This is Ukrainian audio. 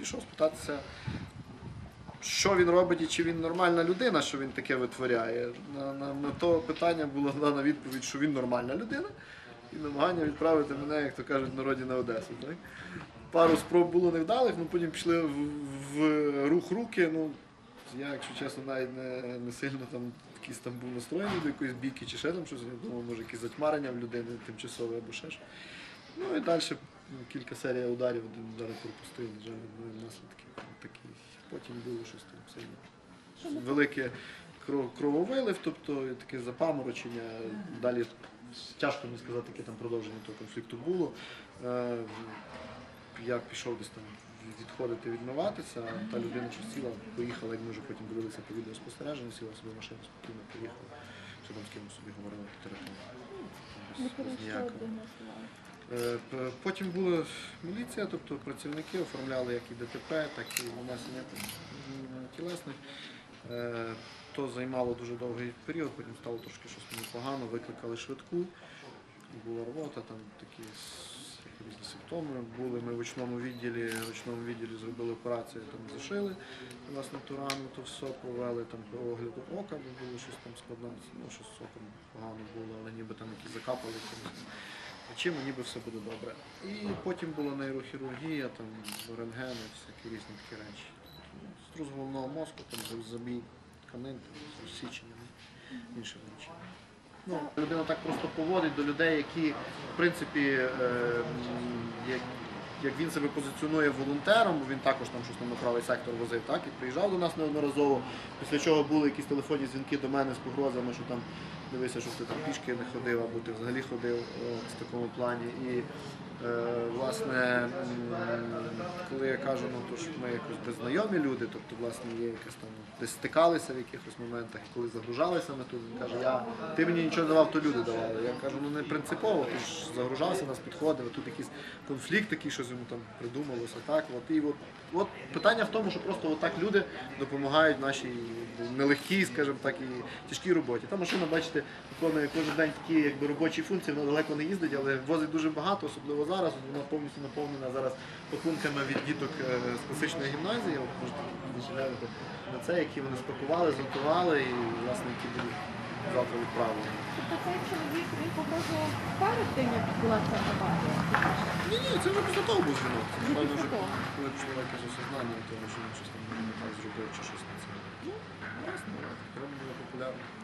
підійшов спитатися, що він робить і чи він нормальна людина, що він таке витворяє. На, на, на то питання була дана відповідь, що він нормальна людина, і намагання відправити мене, як то кажуть, народі на Одесу. Так? Пару спроб було невдалих, ну потім пішли в, в рух руки. Ну, я, якщо чесно, навіть не, не сильно там якийсь там був настроєний до якоїсь бійки чи ще там щось. Я думав, може якісь затьмарення в людини тимчасове або ще що. Ну і далі кілька серій ударів, один удар пропустив, були наслідки такі. Потім було щось там сильно. Велике крововилив, тобто таке запаморочення. Далі тяжко мені сказати, яке там продовження того конфлікту було. Е, Я пішов десь там відходити, відмиватися, та людина, що сіла, поїхала, як ми вже потім дивилися по відеоспостереженню, сіла собі в машину спокійно, поїхала, що там з кимось собі говорила по телефону. Ну, ніякого. Е, Потім була міліція, тобто працівники оформляли як і ДТП, так і нанесення тілесних. Е, То займало дуже довгий період, потім стало трошки щось непогано, викликали швидку, була робота, там такі симптоми були. Ми в очному відділі, в очному відділі зробили операцію, там зашили власне ту рану, то все провели там по огляду ока, бо було щось там складне, ну щось з оком погано було, але ніби там які закапали якимось чим ніби все буде добре. І потім була нейрохірургія, там рентгени, всякі різні такі речі. Струс головного мозку, там забій тканин, там, розсічення, ну, інші речі. Ну, людина так просто поводить до людей, які, в принципі, е, як, як він себе позиціонує волонтером, бо він також там щось на правий сектор возив, так, і приїжджав до нас неодноразово, після чого були якісь телефонні дзвінки до мене з погрозами, що там дивися, що ти там пішки не ходив, або ти взагалі ходив е, в такому плані. І е, власне, коли я кажу, ну то ж ми якось беззнайомі люди, тобто власне є якась там десь стикалися в якихось моментах, коли загружалися ми тут, він каже, я ти мені нічого давав, то люди давали. Я кажу, ну не принципово, ти ж загружався, нас підходив, тут якийсь конфлікт такий, щось йому там придумалося. Так, от і от, от питання в тому, що просто отак люди допомагають нашій нелегкій, скажімо так, і тяжкій роботі. Та машина, бачите, виконує кожен день такі якби робочі функції, вона далеко не їздить, але возить дуже багато, особливо зараз. Вона повністю наповнена зараз пакунками від діток е, з класичної гімназії. От можете глянути на це, які вони спакували, зготували і власне які будуть завтра відправлені. Тобто цей чоловік він погрожував перед тим, як була ця аварія? Ні, ні, це вже після того був дзвінок. Це напевно вже коли пішло якесь осознання, того, що він щось там не так зробив чи щось на це. Ну, треба було популярно.